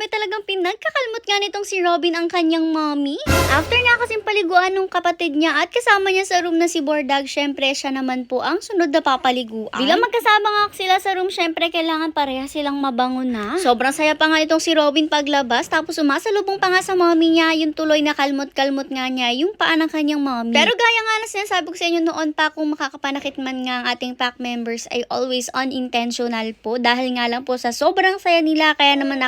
grabe talagang pinagkakalmot nga nitong si Robin ang kanyang mommy. After nga kasing paliguan nung kapatid niya at kasama niya sa room na si Bordag, syempre siya naman po ang sunod na papaliguan. Bilang magkasama nga sila sa room, syempre kailangan pareha silang mabango na. Sobrang saya pa nga itong si Robin paglabas, tapos umasalubong pa nga sa mommy niya, yung tuloy na kalmot-kalmot nga niya, yung paa ng kanyang mommy. Pero gaya nga na sinasabi ko sa inyo noon pa, kung makakapanakit man nga ang ating pack members ay always unintentional po, dahil nga lang po sa sobrang saya nila, kaya naman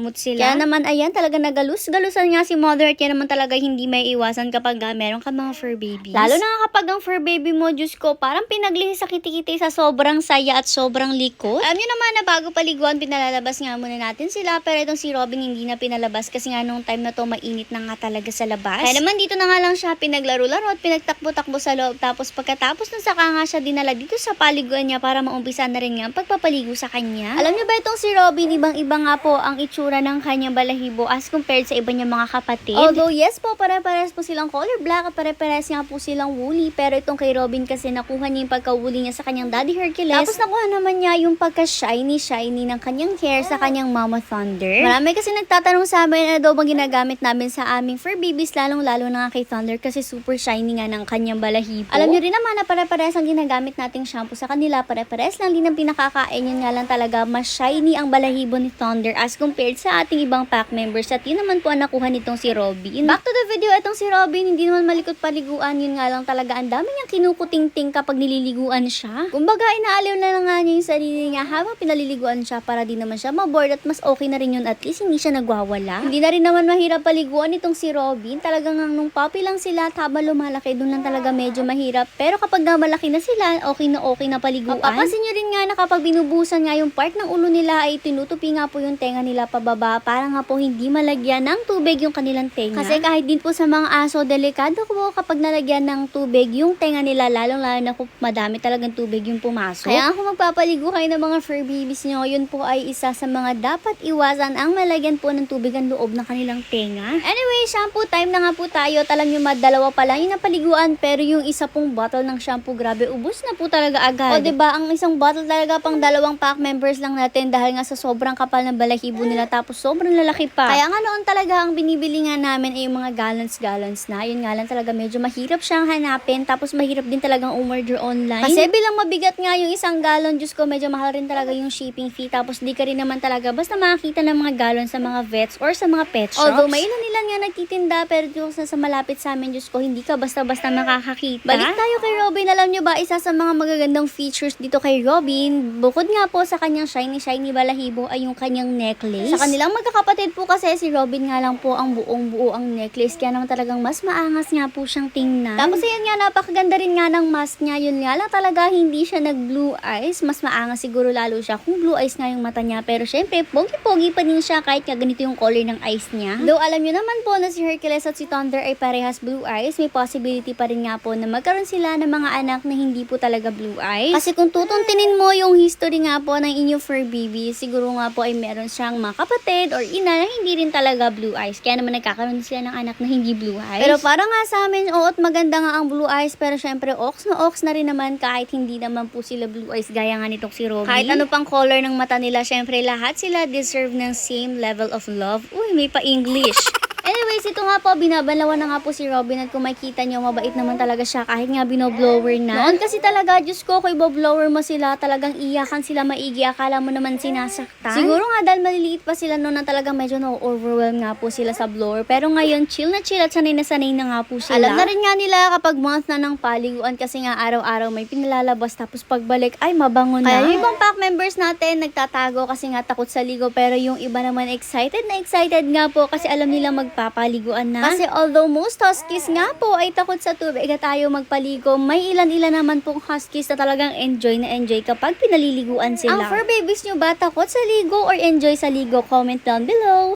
nakakapangalumot sila. Kaya naman, ayan, talaga nagalus-galusan nga si mother, kaya naman talaga hindi may iwasan kapag uh, meron ka mga fur babies. Lalo na kapag ang fur baby mo, Diyos ko, parang pinaglihi sa kitikiti sa sobrang saya at sobrang likot. Alam nyo naman na bago paliguan, pinalalabas nga muna natin sila, pero itong si Robin hindi na pinalabas kasi nga nung time na to mainit na nga talaga sa labas. Kaya naman dito na nga lang siya pinaglaro-laro at pinagtakbo-takbo sa loob. Tapos pagkatapos nun saka nga siya dinala dito sa paliguan niya para maumpisa na rin nga ang pagpapaligo sa kanya. Alam niyo ba itong si Robin, ibang-iba nga po ang itsura ng kanyang balahibo as compared sa iba niyang mga kapatid. Although yes po, pare-pares po silang color black at pare-pares nga po silang woolly. Pero itong kay Robin kasi nakuha niya yung pagka-woolly niya sa kanyang daddy Hercules. Tapos nakuha naman niya yung pagka-shiny-shiny ng kanyang hair sa kanyang mama Thunder. Marami kasi nagtatanong sa amin ano daw bang ginagamit namin sa aming fur babies, lalong-lalo na nga kay Thunder kasi super shiny nga ng kanyang balahibo. Alam niyo rin naman na pare-pares ang ginagamit nating shampoo sa kanila, pare-pares lang din ang pinakakain yun nga lang talaga mas shiny ang balahibo ni Thunder as compared sa ating ibang pack members at yun naman po ang nakuha nitong si Robin. Back to the video, itong si Robin hindi naman malikot paliguan, yun nga lang talaga ang dami niyang kinukuting-ting kapag nililiguan siya. Kumbaga inaaliw na lang nga niya yung sarili niya habang pinaliliguan siya para di naman siya maboard at mas okay na rin yun at least hindi siya nagwawala. Hindi na rin naman mahirap paliguan itong si Robin. Talagang ang nung puppy lang sila at habang lumalaki doon lang talaga medyo mahirap. Pero kapag na malaki na sila, okay na okay na paliguan. Mapapansin nyo rin nga na kapag binubusan nga yung part ng ulo nila ay tinutupi nga po yung tenga nila pababa para nga po hindi malagyan ng tubig yung kanilang tenga. Kasi kahit din po sa mga aso, delikado po kapag nalagyan ng tubig yung tenga nila, lalong lalo na kung madami talagang tubig yung pumasok. Kaya kung magpapaligo kayo ng mga fur babies nyo, yun po ay isa sa mga dapat iwasan ang malagyan po ng tubig ang loob ng kanilang tenga. Anyway, shampoo time na nga po tayo. Talang yung madalawa pa lang yung napaliguan, pero yung isa pong bottle ng shampoo, grabe, ubus na po talaga agad. O, ba ang isang bottle talaga pang dalawang pack members lang natin dahil nga sa sobrang kapal ng balahibo nila, tapos sobrang lalaki pa. Kaya nga noon talaga ang binibili nga namin ay yung mga gallons-gallons na. Yun nga lang talaga medyo mahirap siyang hanapin, tapos mahirap din talagang umorder online. Kasi bilang mabigat nga yung isang gallon, Diyos ko, medyo mahal rin talaga yung shipping fee, tapos di ka rin naman talaga basta makakita ng mga gallon sa mga vets or sa mga pet shops. Although may ilan-ilan nga nagtitinda, pero yung sa, sa malapit sa amin, Diyos ko, hindi ka basta-basta makakakita. Balik tayo kay Robin. Alam nyo ba, isa sa mga magagandang features dito kay Robin, bukod nga po sa kanyang shiny-shiny balahibo ay yung kanyang necklace. Sa kanilang magkakapatid po kasi si Robin nga lang po ang buong buo ang necklace, kaya naman talagang mas maangas nga po siyang tingnan. Tapos ayan nga, napakaganda rin nga ng mask niya. Yun nga lang talaga, hindi siya nag blue eyes. Mas maangas siguro lalo siya kung blue eyes nga yung mata niya. Pero syempre, pogi-pogi pa din siya kahit nga ganito yung color ng eyes niya. Though alam nyo naman po na si Hercules at si Thunder ay parehas blue eyes, may possibility pa rin nga po na magkaroon sila ng mga anak na hindi po talaga blue eyes. Kasi kung tutuntinin mo yung history nga po ng inyong fur baby, siguro nga po ay meron siyang mga kapatid or ina na hindi rin talaga blue eyes. Kaya naman nagkakaroon sila ng anak na hindi blue eyes. Pero para nga sa amin, oo, at maganda nga ang blue eyes, pero syempre, ox na ox na rin naman kahit hindi naman po sila blue eyes, gaya nga nitong si Robby. Kahit ano pang color ng mata nila, syempre, lahat sila deserve ng same level of love. Uy, may pa-English. Anyways, ito nga po, binabalawan na nga po si Robin at kung makikita niyo, mabait naman talaga siya kahit nga binoblower na. Noon kasi talaga, Diyos ko, kung iboblower mo sila, talagang iyakan sila maigi, akala mo naman sinasaktan. Siguro nga dahil maliliit pa sila noon na talagang medyo na-overwhelm nga po sila sa blower. Pero ngayon, chill na chill at sanay na sanay na nga po sila. Alam na rin nga nila kapag month na ng paliguan kasi nga araw-araw may pinalalabas tapos pagbalik, ay mabango na. Kaya yung ibang pack members natin nagtatago kasi nga takot sa ligo pero yung iba naman excited na excited nga po kasi alam nila magpapaliguan na. Kasi although most huskies nga po ay takot sa tubig at ayaw magpaligo, may ilan-ilan naman pong huskies na talagang enjoy na enjoy kapag pinaliliguan sila. Ang fur babies nyo ba takot sa ligo or enjoy sa ligo? Comment down below.